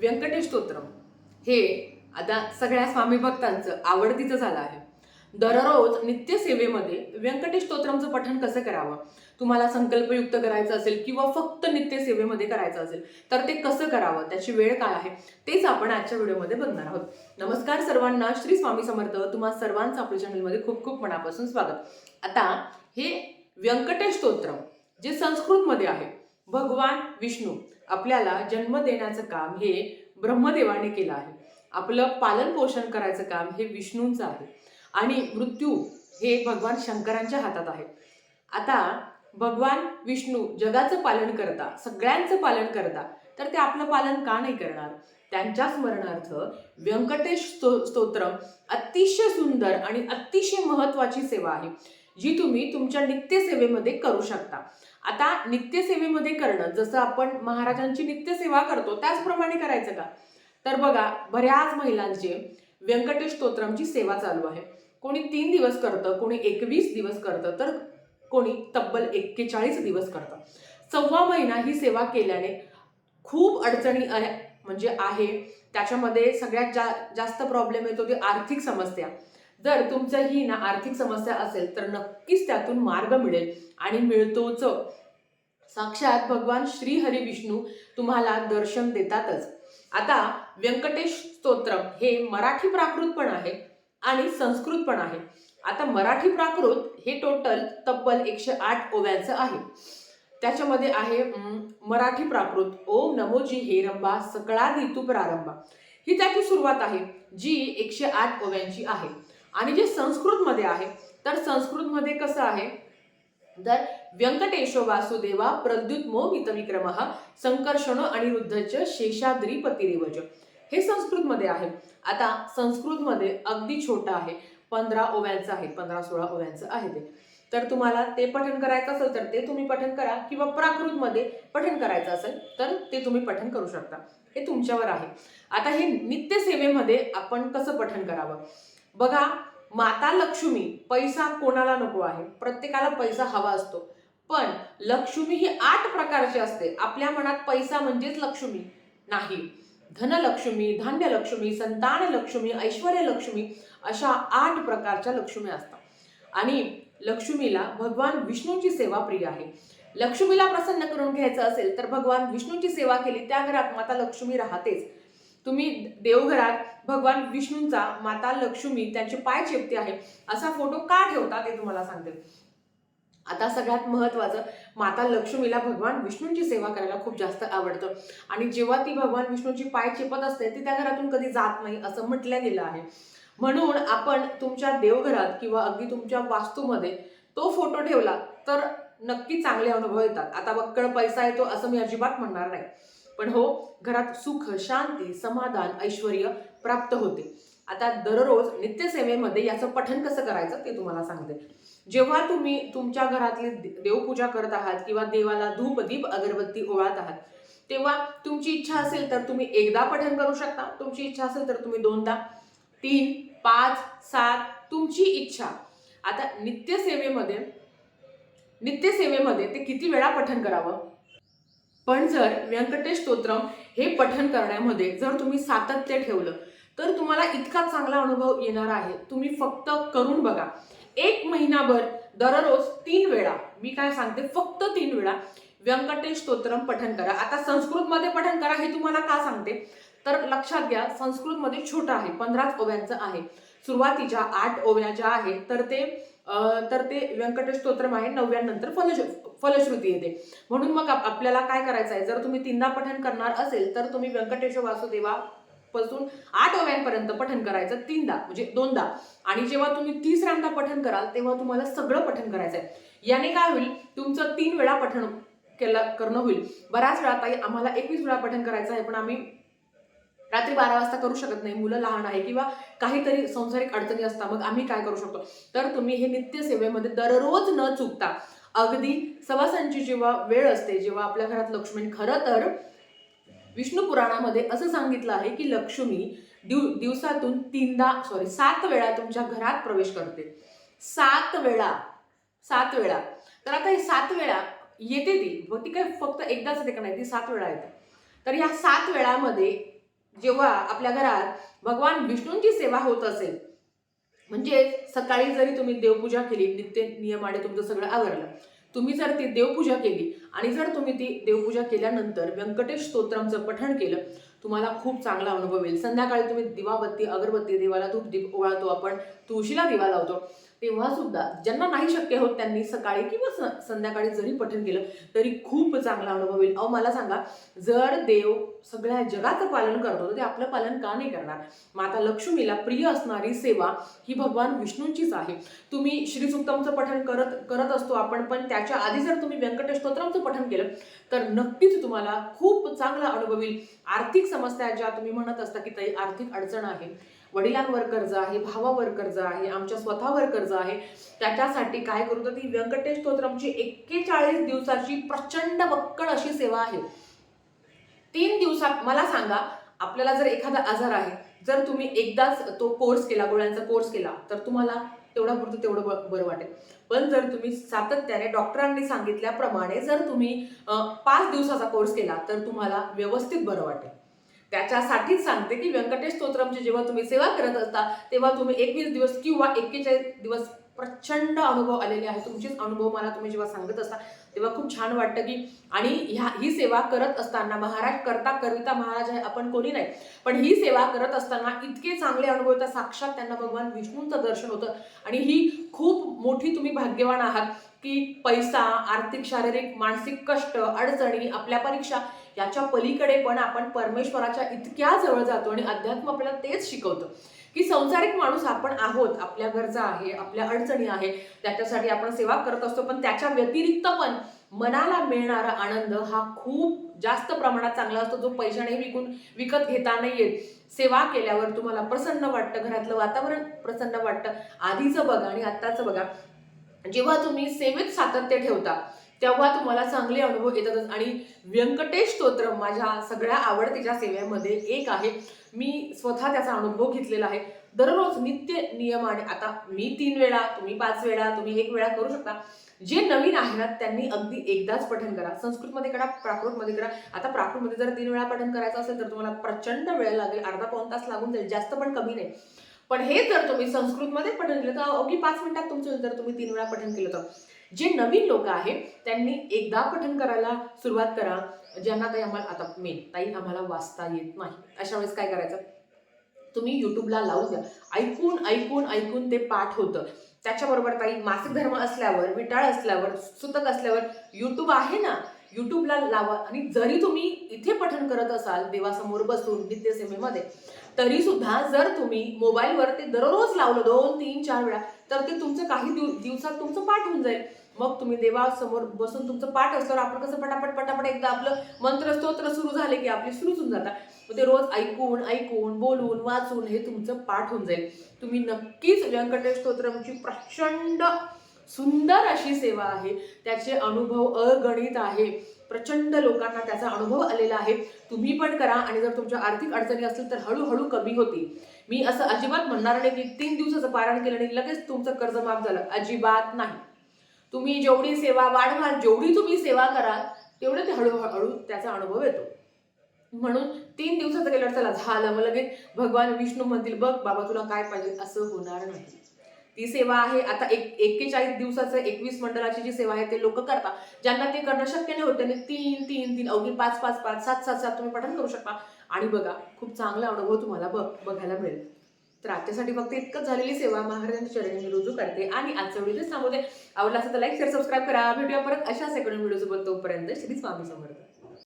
व्यंकटेश स्तोत्रम हे आता सगळ्या स्वामी भक्तांचं आवडतीचं झालं आहे. दररोज नित्यसेवेमध्ये व्यंकटेश स्तोत्रमचं पठण कसं करावं? तुम्हाला संकल्पयुक्त करायचं असेल किंवा फक्त नित्यसेवेमध्ये करायचं असेल तर ते कसं करावं? त्याची वेळ काय आहे? तेच आपण आजच्या व्हिडिओमध्ये बघणार आहोत. नमस्कार सर्वांना. श्री स्वामी समर्थ. तुम्हा सर्वांचं आपल्या चॅनलमध्ये खूप खूप मनापासून स्वागत. आता हे व्यंकटेश स्तोत्रम जे संस्कृतमध्ये आहे भगवान विष्णू आपल्याला जन्म देण्याचं काम हे ब्रह्मदेवाने केलं आहे. आपलं पालन पोषण करायचं काम हे विष्णूंचं आहे. आणि मृत्यू हे भगवान शंकरांच्या हातात आहे. आता भगवान विष्णू जगाचं पालन करता सगळ्यांचं पालन करता तर ते आपलं पालन का नाही करणार? त्यांच्या स्मरणार्थ व्यंकटेश स्तो स्तोत्रम अतिशय सुंदर आणि अतिशय महत्वाची सेवा आहे. जी तुम्ही तुमच्या नित्यसेवेमध्ये करू शकता. आता नित्यसेवेमध्ये करणं जसं आपण महाराजांची नित्यसेवा करतो त्याचप्रमाणे करायचं का? तर बघा बऱ्याच महिलांचे व्यंकटेश स्तोत्रमची सेवा चालू आहे. कोणी तीन दिवस करतं कोणी एकवीस दिवस करतं तर कोणी तब्बल एक्केचाळीस दिवस करतं. सव्वा महिना ही सेवा केल्याने खूप अडचणी म्हणजे आहे. त्याच्यामध्ये सगळ्यात जा जास्त प्रॉब्लेम येतो ती आर्थिक समस्या. जर तुमचं ही ना आर्थिक समस्या असेल तर नक्कीच त्यातून मार्ग मिळेल आणि मिळतोच. साक्षात भगवान श्री हरी विष्णू तुम्हाला दर्शन देतातच. आता व्यंकटेश स्तोत्र हे मराठी प्राकृत पण आहे आणि संस्कृत पण आहे. आता मराठी प्राकृत हे टोटल तब्बल एकशे आठ ओव्यांचं आहे. त्याच्यामध्ये आहे मराठी प्राकृत. ओम नमोजी हेरंबा सकळा ऋतू प्रारंभा. ही त्याची सुरुवात आहे जी एकशे आठ ओव्यांची आहे. आणि जे संस्कृतमध्ये आहे तर संस्कृतमध्ये कसं आहे? तर व्यंकटेशो वासुदेवा प्रद्युत मोहित विक्रम संकर्षण अनिरुद्धच शेषाद्री पतिरेवज हे संस्कृतमध्ये आहे. आता संस्कृतमध्ये अगदी छोटं आहे. पंधरा ओव्यांचं आहे. पंधरा सोळा ओव्यांचं आहे ते. तर तुम्हाला ते पठण करायचं असेल तर ते तुम्ही पठण करा. किंवा प्राकृतमध्ये पठण करायचं असेल तर ते तुम्ही पठण करू शकता. हे तुमच्यावर आहे. आता हे नित्यसेवेमध्ये आपण कसं पठण करावं? बघा माता लक्ष्मी पैसा कोणाला नको आहे? प्रत्येकाला पैसा हवा असतो. पण लक्ष्मी ही आठ प्रकारची असते. आपल्या मनात पैसा म्हणजेच लक्ष्मी नाही. धनलक्ष्मी धान्यलक्ष्मी संतान लक्ष्मी ऐश्वर्य लक्ष्मी अशा आठ प्रकारच्या लक्ष्मी असतात. आणि लक्ष्मीला भगवान विष्णूंची सेवा प्रिय आहे. लक्ष्मीला प्रसन्न करून घ्यायचं असेल तर भगवान विष्णूंची सेवा केली त्या घरात माता लक्ष्मी राहतेच. तुम्ही देवघरात भगवान विष्णूंचा माता लक्ष्मी त्यांचे पाय चेपते आहे. असा फोटो का ठेवता ते तुम्हाला सांगते. आता सगळ्यात महत्वाचं माता लक्ष्मीला भगवान विष्णूंची सेवा करायला खूप जास्त आवडतं. आणि जेव्हा ती भगवान विष्णूची पाय चेपत असते ती त्या घरातून कधी जात नाही असं म्हटलं गेलं आहे. म्हणून आपण तुमच्या देवघरात किंवा अगदी तुमच्या वास्तूमध्ये तो फोटो ठेवला तर नक्की चांगले अनुभव येतात. आता बक्कळ पैसा येतो असं मी अजिबात म्हणणार नाही. पण हो घरात सुख शांती समाधान ऐश्वर प्राप्त होते. आता दररोज नित्यसेवेमध्ये याचं पठण कसं करायचं ते तुम्हाला सांगते. जेव्हा तुम्ही तुमच्या घरातली दे- देवपूजा करत आहात किंवा देवाला धूप दीप अगरबत्ती ओवाळत आहात तेव्हा तुमची इच्छा असेल तर तुम्ही एकदा पठण करू शकता. तुमची इच्छा असेल तर तुम्ही दोनदा. तीन पाच सात तुमची इच्छा. आता नित्यसेवेमध्ये नित्यसेवेमध्ये ते किती वेळा पठण करावं? पण जर व्यंकटेश स्तोत्रम हे पठन करण्यामध्ये जर तुम्ही सातत्य ठेवलं तर तुम्हाला इतका चांगला अनुभव येणार आहे. तुम्ही फक्त करून बघा. एक महिनाभर दररोज तीन वेळा मी काय सांगते फक्त तीन वेळा व्यंकटेश स्तोत्रम पठन करा. आता संस्कृतमध्ये पठन करा हे तुम्हाला का सांगते? तर लक्षात घ्या संस्कृतमध्ये छोटं आहे पंधराच ओव्यांचं आहे. सुरुवातीच्या आठ ओव्या ज्या आहेत तर ते तर ते व्यंकटेश स्तोत्रम आहे नव्यानंतर फलश्रु फलश्रुती येते. म्हणून मग आपल्याला काय करायचं आहे? जर तुम्ही तीनदा पठण करणार असेल तर तुम्ही व्यंकटेश वासुदेवा पासून आठ ओव्यांपर्यंत पठण करायचं तीनदा म्हणजे दोनदा. आणि जेव्हा तुम्ही तिसऱ्यांदा पठण कराल तेव्हा तुम्हाला सगळं पठण करायचं आहे. याने काय होईल? तुमचं तीन वेळा पठण केलं करणं होईल. बऱ्याच वेळा ताई आम्हाला एकवीस वेळा पठण करायचं आहे पण आम्ही रात्री बारा वाजता करू शकत नाही मुलं लहान आहे किंवा काहीतरी संसारिक अडचणी असतात मग आम्ही काय करू शकतो? तर तुम्ही हे नित्य सेवेमध्ये दररोज न चुकता अगदी सवासांची जेव्हा वेळ असते जेव्हा आपल्या घरात लक्ष्मी खरं तर विष्णू पुराणामध्ये असं सांगितलं आहे की लक्ष्मी दिव दिवसातून तीनदा सॉरी सात वेळा तुमच्या घरात प्रवेश करते. सात वेळा सात वेळा. तर आता हे सात वेळा येते ती व ती काय फक्त एकदाच येते का नाही ती सात वेळा येते. तर या सात वेळामध्ये जेव्हा आपल्या घरात भगवान विष्णूंची सेवा होत असेल म्हणजे सकाळी जरी तुम्ही देवपूजा केली नित्य नियमाने तुमचं सगळं आवरलं तुम्ही जर ती देवपूजा केली आणि जर तुम्ही ती देवपूजा केल्यानंतर व्यंकटेश स्तोत्रांचं पठण केलं तुम्हाला खूप चांगला अनुभव येईल. संध्याकाळी तुम्ही दिवाबत्ती अगरबत्ती देवाला धूप दीप ओवाळतो आपण तुळशीला दिवा लावतो. तेव्हा सुद्धा ज्यांना नाही शक्य होत त्यांनी सकाळी किंवा स- संध्याकाळी जरी पठण केलं तरी खूप चांगला अनुभव येईल अहो मला सांगा जर देव सगळ्या जगाचं पालन करतो तर ते आपलं पालन का नाही करणार? माता लक्ष्मीला प्रिय असणारी सेवा ही भगवान विष्णूंचीच आहे. तुम्ही श्री सुक्तमचं पठण करत करत असतो आपण पण त्याच्या आधी जर तुम्ही व्यंकटेश पठन पठण केलं तर नक्कीच तुम्हाला खूप चांगला अनुभव येईल आर्थिक समस्या ज्या तुम्ही म्हणत असता की ताई आर्थिक अडचण आहे. वडिलांवर कर्ज आहे भावावर कर्ज आहे आमच्या स्वतःवर कर्ज आहे. त्याच्यासाठी काय करू? तर ती व्यंकटेश स्तोत्रमची एक्केचाळीस दिवसाची प्रचंड बक्कळ अशी सेवा आहे. तीन दिवसात मला सांगा आपल्याला जर एखादा आजार आहे जर तुम्ही एकदाच तो कोर्स केला गोळ्यांचा कोर्स केला तर तुम्हाला तेवढा पुरतं तेवढं बरं वाटेल. पण जर तुम्ही सातत्याने डॉक्टरांनी सांगितल्याप्रमाणे जर तुम्ही पाच दिवसाचा कोर्स केला तर तुम्हाला व्यवस्थित बरं वाटेल. त्याच्यासाठीच सांगते की व्यंकटेश स्तोत्रमची जेव्हा तुम्ही सेवा करत असता तेव्हा तुम्ही एकवीस दिवस किंवा एक्केचाळीस दिवस प्रचंड अनुभव आलेले आहे तुमचेच अनुभव मला तुम्ही जेव्हा सांगत असता तेव्हा खूप छान वाटतं की आणि ह्या ही सेवा करत असताना महाराज करता कविता महाराज आहे आपण कोणी नाही. पण ही सेवा करत असताना इतके चांगले अनुभव येतात साक्षात त्यांना भगवान विष्णूंचं दर्शन होतं. आणि ही खूप मोठी तुम्ही भाग्यवान आहात की पैसा आर्थिक शारीरिक मानसिक कष्ट अडचणी आपल्या परीक्षा याच्या पलीकडे पण आपण परमेश्वराच्या इतक्या जवळ जातो आणि अध्यात्म आपल्याला तेच शिकवतं. की संसारिक माणूस आपण आहोत आपल्या गरजा आहे आपल्या अडचणी आहे त्याच्यासाठी आपण सेवा करत असतो पण त्याच्या व्यतिरिक्त पण मनाला मिळणारा आनंद हा खूप जास्त प्रमाणात चांगला असतो. जो पैशाने विकून विकत घेता नाही येत सेवा केल्यावर तुम्हाला प्रसन्न वाटतं घरातलं वातावरण प्रसन्न वाटतं. आधीचं बघा आणि आत्ताचं बघा. जेव्हा तुम्ही सेवेत सातत्य ठेवता तेव्हा तुम्हाला चांगले अनुभव येतातच. आणि व्यंकटेश स्तोत्र माझ्या सगळ्या आवडतीच्या सेवेमध्ये एक आहे. मी स्वतः त्याचा अनुभव घेतलेला आहे. दररोज नित्य नियमाने आता मी तीन वेळा तुम्ही पाच वेळा तुम्ही एक वेळा करू शकता. जे नवीन आहे ना त्यांनी अगदी एकदाच पठण करा. संस्कृतमध्ये करा प्राकृतमध्ये करा. आता प्राकृतमध्ये जर तीन वेळा पठण करायचं असेल तर तुम्हाला प्रचंड वेळ लागेल. अर्धा पाऊण तास लागून जाईल जास्त पण कमी नाही. पण हे जर तुम्ही संस्कृतमध्ये पठण केलं तर अवघी पाच मिनिटात तुमचं जर तुम्ही तीन वेळा पठण केलं तर जे नवीन लोक आहेत त्यांनी एकदा पठण करायला सुरुवात करा ज्यांना काही आम्हाला आता मेन ताई आम्हाला वाचता येत नाही. अशा वेळेस काय करायचं? तुम्ही यूट्यूबला लावून द्या. ऐकून ऐकून ऐकून ते पाठ होतं. त्याच्याबरोबर काही मासिक धर्म असल्यावर विटाळ असल्यावर सुतक असल्यावर यूट्यूब आहे ना? यूट्यूबला लावा. आणि जरी तुम्ही इथे पठण करत असाल देवासमोर बसून नित्यसेवेमध्ये तरी सुद्धा जर तुम्ही मोबाईलवर ते दररोज लावलं दोन तीन चार वेळा तर ते तुमचं काही दिव दिवसात तुमचं पाठ होऊन जाईल. मग तुम्ही देवासमोर बसून तुमचं पाठ असल्यावर आपण कसं पटापट पटापट एकदा आपलं मंत्र स्तोत्र सुरू झाले की आपली सुरूच होऊन जातात. मग ते रोज ऐकून ऐकून बोलून वाचून हे तुमचं पाठ होऊन जाईल. तुम्ही नक्कीच व्यंकटेश स्तोत्रमची प्रचंड सुंदर अशी सेवा आहे. त्याचे अनुभव अगणित आहे. प्रचंड लोकांना त्याचा अनुभव आलेला आहे. तुम्ही पण करा आणि जर तुमच्या आर्थिक अडचणी असतील तर हळूहळू कमी होतील. मी असं अजिबात म्हणणार नाही की तीन दिवसाचं पारायण केलं आणि लगेच तुमचं कर्ज माफ झालं. अजिबात नाही. तुम्ही जेवढी सेवा वाढवाल जेवढी तुम्ही सेवा कराल तेवढे ते हळूहळू त्याचा अनुभव येतो. म्हणून तीन दिवसाचं गेल्यावर चला झालं. मग लगेच भगवान विष्णू म्हणतील बघ बाबा तुला काय पाहिजे? असं होणार नाही. ती सेवा आहे आता एक एक्केचाळीस दिवसाचं एकवीस मंडळाची जी सेवा आहे ते लोक करतात. ज्यांना ते करणं शक्य नाही होत त्यांनी तीन तीन तीन अवघी पाच पाच पाच सात सात सात तुम्ही पठण करू शकता. आणि बघा खूप चांगला अनुभव तुम्हाला बघ बघायला मिळेल. तर आजच्यासाठी फक्त इतकंच झालेली सेवा. महाराजांच्या चरणी रुजू करते आणि आजचा व्हिडिओ सांगू दे आवडला असेल तर लाईक शेअर सबस्क्राईब करा. भेटूया परत अशा सेकंड व्हिडिओ सोबत तोपर्यंत श्री स्वामी समर्थ.